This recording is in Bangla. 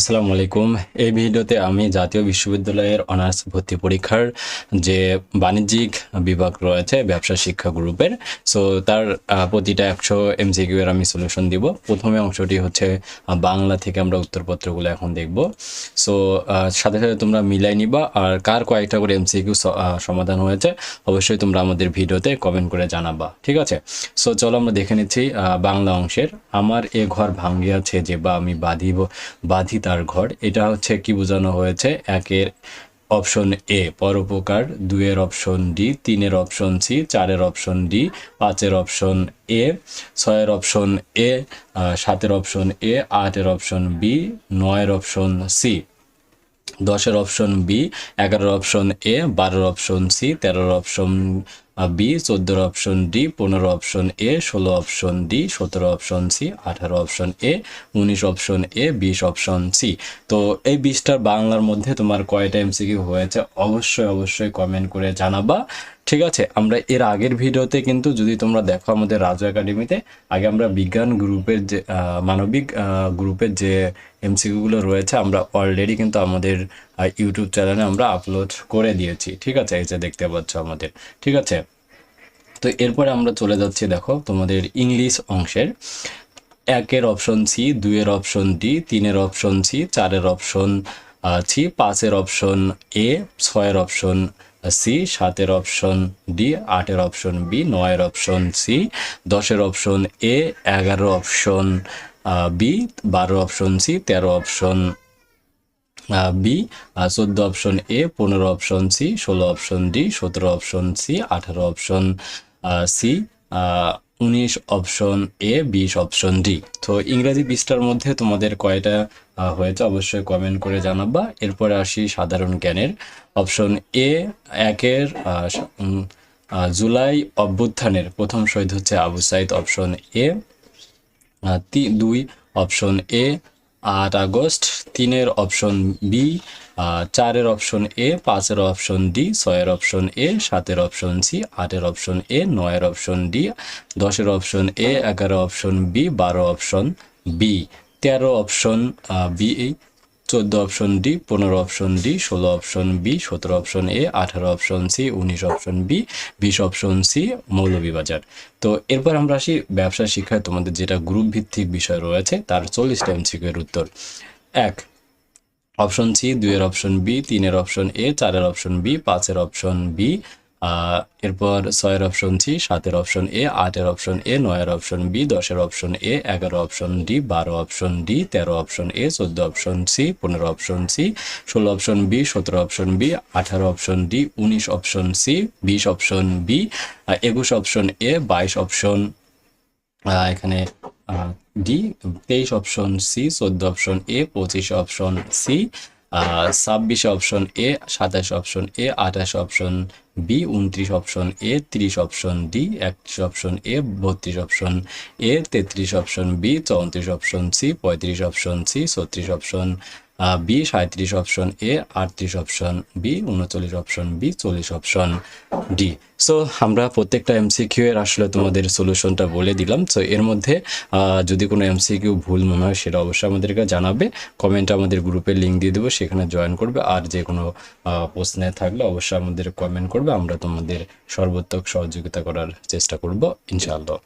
আসসালামু আলাইকুম এই ভিডিওতে আমি জাতীয় বিশ্ববিদ্যালয়ের অনার্স ভর্তি পরীক্ষার যে বাণিজ্যিক বিভাগ রয়েছে, ব্যবসা শিক্ষা গ্রুপের সো তার প্রতিটা একশো এমসিকিউ এর আমি সলিউশন দিব। প্রথমে অংশটি হচ্ছে বাংলা থেকে আমরা উত্তরপত্রগুলো এখন দেখব। সো সাথে সাথে তোমরা মিলাই নিবা। আর কার কয়েকটা করে এমসিকিউ সমাধান হয়েছে, অবশ্যই তোমরা আমাদের ভিডিওতে কমেন্ট করে জানাবা, ঠিক আছে? সো চলো আমরা দেখে নিচ্ছি বাংলা অংশের। আমার এ ঘর ভাঙ্গিয়াছে যে বা আমি বাঁধিব বাঁধি তার ঘর। এটা হচ্ছে কি বোঝানো হয়েছে? একের অপশন এ পরোপকার, দুইয়ের অপশন ডি তিনের অপশন সি চারের অপশন ডি পাঁচের অপশন এ ছয়ের অপশন এ সাতের অপশন এ আটের অপশন বি নয়ের অপশন সি দশের অপশন বি এগারোর অপশন এ বারোর অপশন সি তেরোর অপশন বি চোদ্দোর অপশন ডি, পনেরো অপশন এ, ষোলো অপশন ডি, সতেরো অপশন সি, আঠারো অপশন এ, উনিশ অপশন এ, বিশ অপশন সি। তো এই বিশটার বাংলার মধ্যে তোমার কয়টা এমসিকিউ হয়েছে অবশ্যই অবশ্যই কমেন্ট করে জানাবা। ঠিক আছে, আমরা এর আগের ভিডিওতে কিন্তু যদি তোমরা দেখো আমাদের রাজু একাডেমিতে, আগে আমরা বিজ্ঞান গ্রুপের যে মানবিক গ্রুপের যে এমসিকিউগুলো রয়েছে, আমরা অলরেডি কিন্তু আমাদের ইউটিউব চ্যানেলে আমরা আপলোড করে দিয়েছি। ঠিক আছে? এই যে দেখতে পাচ্ছ আমাদের। ঠিক আছে? তো এরপরে আমরা চলে যাচ্ছি, দেখো, তোমাদের ইংলিশ অংশের। একের অপশন সি দুইয়ের অপশন ডি তিনের অপশন সি চারের অপশন সি পাঁচের অপশন এ ছয়ের অপশন সি সাতের অপশন ডি আটের অপশন বি নয়ের অপশন সি দশের অপশন এ এগারো অপশন বি বারো অপশন সি তেরো অপশন বি চোদ্দ অপশন এ পনেরো অপশন সি ষোলো অপশন ডি সতেরো অপশন সি আঠারো অপশন সি উনিশ অপশন এ বিশ অপশন ডি তো ইংরেজি বিশটার মধ্যে তোমাদের কয়টা হয়েছে অবশ্যই কমেন্ট করে জানাবা। এরপরে আসি সাধারণ জ্ঞানের। অপশন এ একের জুলাই অভ্যুত্থানের প্রথম শহীদ হচ্ছে আবু সাইদ। অপশন এ দুই অপশন এ আট আগস্ট, তিনের অপশন বি চারের অপশন এ, পাঁচের অপশন ডি, ছয়ের অপশন এ, সাতের অপশন সি, আটের অপশন এ, নয়ের অপশন ডি, দশের অপশন এ, এগারো অপশন বি, বারো অপশন বি। তেরো অপশন বি চোদ্দ অপশন ডি পনেরো অপশন ডি ষোলো অপশন বি সতেরো অপশন এ আঠারো অপশন সি উনিশ অপশন বি বিশ অপশন সি মৌলভীবাজার। তো এরপর আমরা আসি ব্যবসা শিক্ষায়। তোমাদের যেটা গ্রুপ ভিত্তিক বিষয় রয়েছে, তার চল্লিশটা এমসিকিউ এর উত্তর। এক অপশন সি দুইয়ের অপশন বি তিনের অপশন এ চারের অপশন বি পাঁচের অপশন বি এরপর ছয়ের অপশন সি সাতের অপশন এ, আটের অপশন এ, নয়ের অপশন বি, দশের অপশন এ, এগারো অপশন ডি, বারো অপশন ডি, তেরো অপশন এ, চোদ্দ অপশন সি, পনেরো অপশন সি, ষোলো অপশন বি, সতেরো অপশন বি, আঠারো অপশন ডি, উনিশ অপশন সি, বিশ অপশন বি একুশ অপশন এ, বাইশ অপশন এখানে ডি, তেইশ অপশন সি, চোদ্দ অপশন এ, পঁচিশ অপশন সি ছাব্বিশ অপশন এ সাতাশ অপশন এ আঠাশ অপশন বি উনত্রিশ অপশন এ তিরিশ অপশন ডি একত্রিশ অপশন এ বত্রিশ অপশন এ তেত্রিশ অপশন বি চৌত্রিশ অপশন সি পঁয়ত্রিশ অপশন সি ছত্রিশ অপশন বি সাঁত্রিশ অপশন এ আটত্রিশ অপশন বি উনচল্লিশ অপশন বি চল্লিশ অপশন ডি সো আমরা প্রত্যেকটা এমসিকিউ এর আসলে তোমাদের সলিউশনটা বলে দিলাম। সো এর মধ্যে যদি কোনো এমসিকিউ ভুল মনে হয়, সেটা অবশ্যই আমাদেরকে জানাবে। কমেন্টে আমাদের গ্রুপের লিঙ্ক দিয়ে দেবো, সেখানে জয়েন করবে। আর যে কোনো প্রশ্নে থাকলে অবশ্যই আমাদের কমেন্ট করবে। আমরা তোমাদের সর্বোত্তক সহযোগিতা করার চেষ্টা করব, ইনশাআল্লাহ।